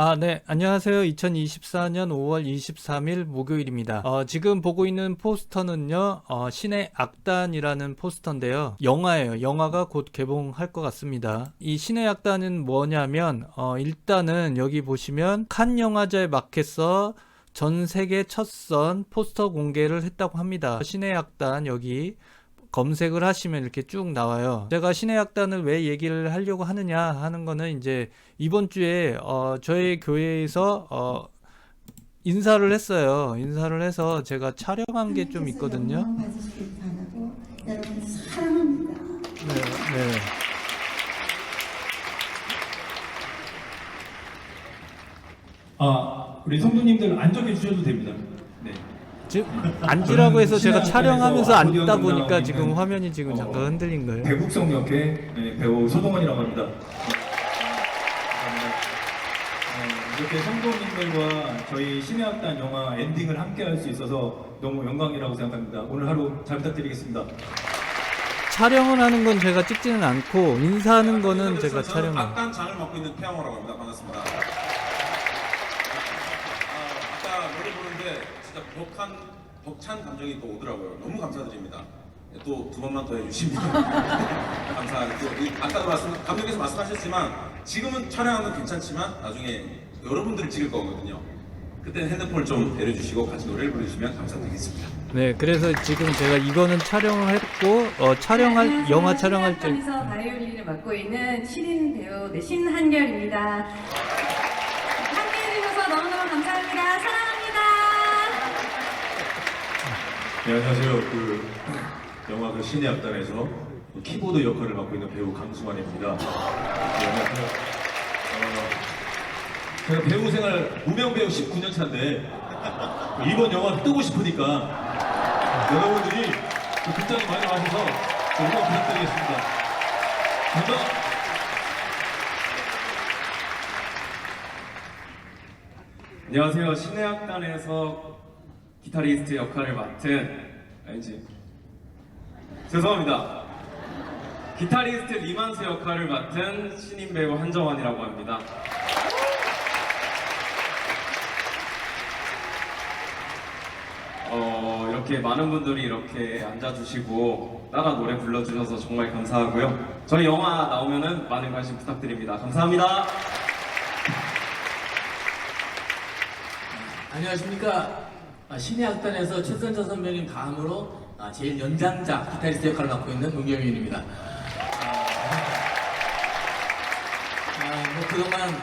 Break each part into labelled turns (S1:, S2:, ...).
S1: 아, 네. 안녕하세요. 2024년 5월 23일 목요일입니다. 어, 지금 보고 있는 포스터는요, 어, 신의 악단이라는 포스터인데요. 영화예요. 영화가 곧 개봉할 것 같습니다. 이 신의 악단은 뭐냐면, 어, 일단은 여기 보시면 칸 영화제 마켓에서 전 세계 첫 선 포스터 공개를 했다고 합니다. 신의 악단 여기 검색을 하시면 이렇게 쭉 나와요. 제가 신의 악단을 왜 얘기를 하려고 하느냐 하는 거는 이제 이번 주에 어 저희 교회에서 어 인사를 했어요. 인사를 해서 제가 촬영한 게 좀 있거든요. 네, 네.
S2: 아, 우리 성도님들 안정해 주셔도 됩니다. 네.
S1: 지금 앉으라고 해서 제가 촬영하면서 앉다 보니까 지금 화면이 지금
S2: 어,
S1: 잠깐 흔들린 거예요.
S2: 대북성 역의 네, 배우 소동원이라고 합니다. 네, 이렇게 성도님들과 저희 신의 악단 영화 엔딩을 함께 할 수 있어서 너무 영광이라고 생각합니다. 오늘 하루 잘 부탁드리겠습니다.
S1: 촬영을 하는 건 제가 찍지는 않고 인사하는 거는 제가
S3: 저는
S1: 촬영을.
S3: 악단 장을 맡고 있는 태양호라고 합니다. 반갑습니다. 아, 아까 노래 부르는데 진짜 벅한 벅찬 감정이 또 오더라고요. 너무 감사드립니다. 또 두 번만 더 해주시면 감사하고 이- 아까도 말씀 감독님께서 말씀하셨지만 지금은 촬영하는 건 괜찮지만 나중에 여러분들을 찍을 거거든요. 그때는 핸드폰을 좀 내려주시고 같이 노래를 부르시면 감사드리겠습니다.
S1: 네, 그래서 지금 제가 이거는 촬영을 했고 어, 촬영할 영화 촬영할 때
S4: 에서 바이올린을 맡고 있는 신인 배우 네, 신한결입니다. 함께해 주셔서 너무너무 감사합니다. 사랑합니다.
S2: 네, 안녕하세요. 그 영화 그 신의 악단에서 그 키보드 역할을 맡고 있는 배우 강수만입니다. 네, 안녕하세요. 어, 제가 배우 생활 무명 배우 19년 차인데 이번 영화 뜨고 싶으니까 여러분들이 그 극장에 많이 와셔서 응원 부탁드리겠습니다. 감사.
S5: 안녕하세요. 신의 악단에서 기타리스트 역할을 맡은 아니지 죄송합니다. 기타리스트 리만스 역할을 맡은 신인 배우 한정환이라고 합니다. 어, 이렇게 많은 분들이 이렇게 앉아주시고 따라 노래 불러주셔서 정말 감사하고요. 저희 영화 나오면은 많은 관심 부탁드립니다. 감사합니다.
S6: 안녕하십니까. 아, 신의 악단에서 최선자 선배님 다음으로 아, 제일 연장자 기타리스트 역할을 맡고 있는 문경윤입니다. 아, 뭐 그동안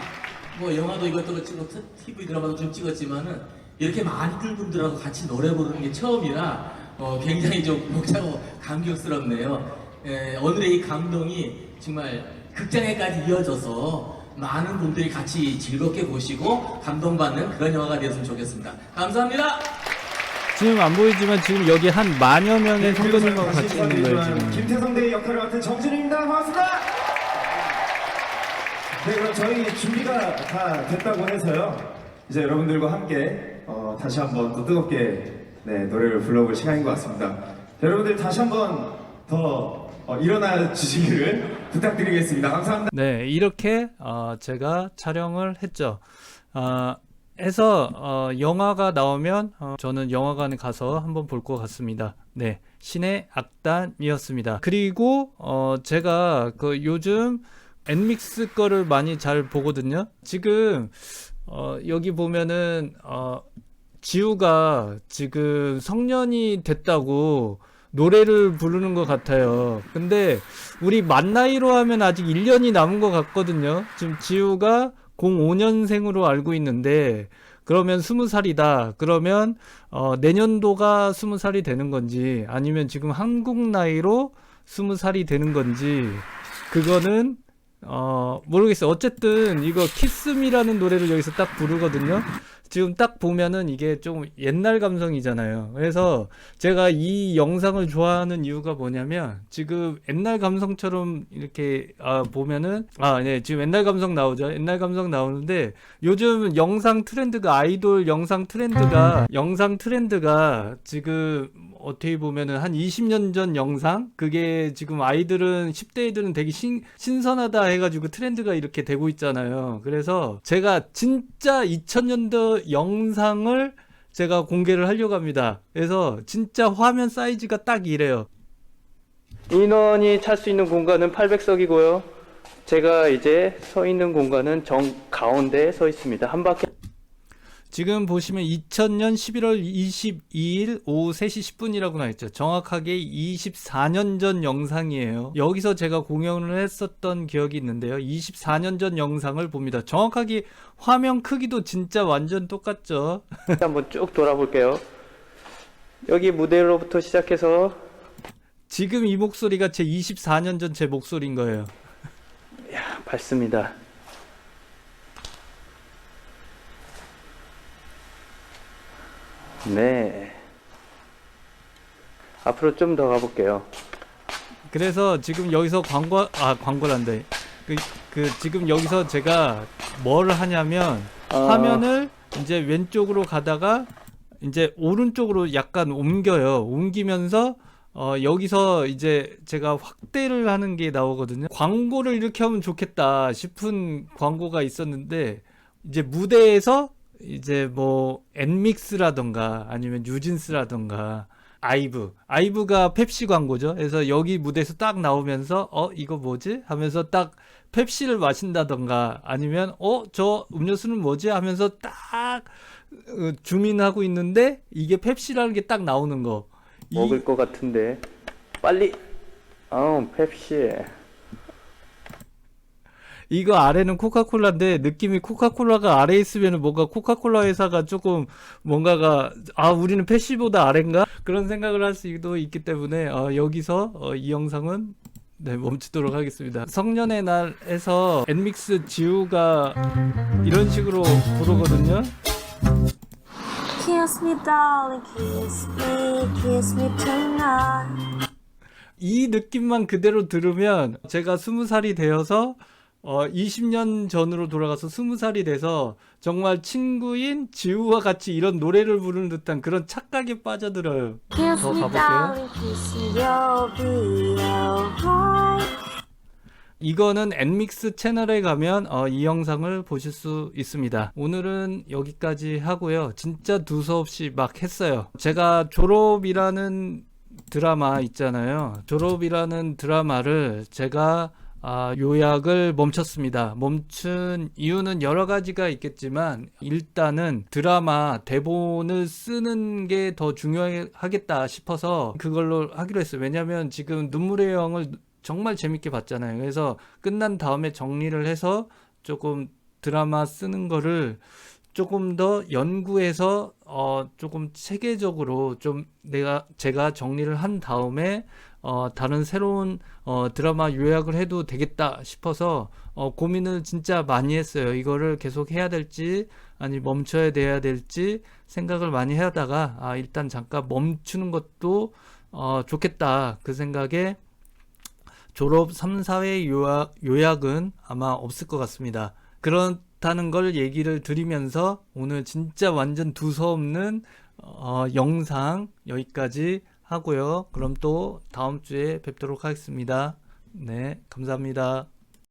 S6: 뭐 영화도 이것저것 찍고 TV 드라마도 좀 찍었지만은 이렇게 많은 분들하고 같이 노래 부르는 게 처음이라 어, 굉장히 좀 벅차고 감격스럽네요. 에, 오늘의 이 감동이 정말 극장에까지 이어져서 많은 분들이 같이 즐겁게 보시고 감동받는 그런 영화가 되었으면 좋겠습니다. 감사합니다.
S1: 지금 안 보이지만 지금 여기 한 만여 명의 성도님하고
S2: 다시
S1: 같이 있는 거예요 지금.
S2: 김태성 대의 역할을 맡은 정진입니다. 반갑습니다.
S7: 네, 그럼 저희 준비가 다 됐다고 해서요. 이제 여러분들과 함께 어, 다시 한번 또 뜨겁게 네, 노래를 불러볼 시간인 것 같습니다. 여러분들 다시 한번 더 어, 일어나 주시기를 부탁드리겠습니다. 감사합니다.
S1: 네, 이렇게 어, 제가 촬영을 했죠. 어, 해서 어, 영화가 나오면 어, 저는 영화관에 가서 한번 볼 것 같습니다. 네, 신의 악단이었습니다. 그리고 어, 제가 그 요즘 엔믹스 거를 많이 잘 보거든요. 지금 어, 여기 보면은 어, 지우가 지금 성년이 됐다고 노래를 부르는 것 같아요. 근데 우리 만 나이로 하면 아직 1년이 남은 것 같거든요. 지금 지우가 05년생으로 알고 있는데 그러면 20살이다. 그러면 어, 내년도가 20살이 되는 건지 아니면 지금 한국 나이로 20살이 되는 건지 그거는 어 모르겠어요. 어쨌든 이거 키스미라는 노래를 여기서 딱 부르거든요. 지금 딱 보면은 이게 좀 옛날 감성이잖아요. 그래서 제가 이 영상을 좋아하는 이유가 뭐냐면 지금 옛날 감성처럼 이렇게 아 보면은 아 네 지금 옛날 감성 나오죠. 옛날 감성 나오는데 요즘 영상 트렌드가 아이돌 영상 트렌드가 영상 트렌드가 지금 어떻게 보면은 한 20년 전 영상 그게 지금 아이들은 10대 애들은 되게 신, 신선하다 해가지고 트렌드가 이렇게 되고 있잖아요. 그래서 제가 진짜 2000년도 영상을 제가 공개를 하려고 합니다. 그래서 진짜 화면 사이즈가 딱 이래요. 인원이 찰 수 있는 공간은 800석이고요. 제가 이제 서 있는 공간은 정 가운데에 서 있습니다. 한 바퀴 지금 보시면 2000년 11월 22일 오후 3시 10분이라고 나있죠. 정확하게 24년 전 영상이에요. 여기서 제가 공연을 했었던 기억이 있는데요. 24년 전 영상을 봅니다. 정확하게 화면 크기도 진짜 완전 똑같죠. 한번 쭉 돌아볼게요. 여기 무대로부터 시작해서 지금 이 목소리가 제 24년 전 제 목소리인 거예요. 야, 밝습니다. 네. 앞으로 좀 더 가볼게요. 그래서 지금 여기서 광고 아 광고란데 그, 그 지금 여기서 제가 뭘 하냐면 화면을 이제 왼쪽으로 가다가 이제 오른쪽으로 약간 옮겨요. 옮기면서 어, 여기서 이제 제가 확대를 하는 게 나오거든요. 광고를 이렇게 하면 좋겠다 싶은 광고가 있었는데 이제 무대에서 이제 뭐 엔믹스라던가 아니면 뉴진스라던가 아이브 아이브가 펩시 광고죠. 그래서 여기 무대에서 딱 나오면서 어 이거 뭐지? 하면서 딱 펩시를 마신다던가 아니면 어 저 음료수는 뭐지? 하면서 딱 어, 주민하고 있는데 이게 펩시라는 게 딱 나오는 거. 먹을 것 같은데 빨리. 어 펩시 이거 아래는 코카콜라인데 느낌이 코카콜라가 아래에 있으면 뭔가 코카콜라 회사가 조금 뭔가가 아 우리는 펩시보다 아래인가 그런 생각을 할 수도 있기 때문에 어, 여기서 어, 이 영상은 네, 멈추도록 하겠습니다. 성년의 날에서 엔믹스 지우가 이런 식으로 부르거든요.
S8: Kiss me, darling, kiss me, kiss me tonight.
S1: 이 느낌만 그대로 들으면 제가 스무 살이 되어서 어 20년 전으로 돌아가서 스무 살이 돼서 정말 친구인 지우와 같이 이런 노래를 부르는 듯한 그런 착각에 빠져들어요. 더 가볼게요. 이거는 엔믹스 채널에 가면 어, 이 영상을 보실 수 있습니다. 오늘은 여기까지 하고요. 진짜 두서없이 막 했어요. 제가 졸업이라는 드라마 있잖아요. 졸업이라는 드라마를 제가 아, 요약을 멈췄습니다. 멈춘 이유는 여러 가지가 있겠지만 일단은 드라마 대본을 쓰는 게 더 중요하겠다 싶어서 그걸로 하기로 했어요. 왜냐면 지금 눈물의 여왕을 정말 재밌게 봤잖아요. 그래서 끝난 다음에 정리를 해서 조금 드라마 쓰는 거를 조금 더 연구해서 어 조금 체계적으로 좀 내가 제가 정리를 한 다음에 어 다른 새로운 어 드라마 요약을 해도 되겠다 싶어서 어 고민을 진짜 많이 했어요. 이거를 계속 해야 될지 아니 멈춰야 돼야 될지 생각을 많이 하다가 아 일단 잠깐 멈추는 것도 어 좋겠다 그 생각에 졸업 3, 4회 요약, 요약은 아마 없을 것 같습니다. 그렇다는 걸 얘기를 드리면서 오늘 진짜 완전 두서없는 어, 영상 여기까지 하고요. 그럼 또 다음 주에 뵙도록 하겠습니다. 네, 감사합니다.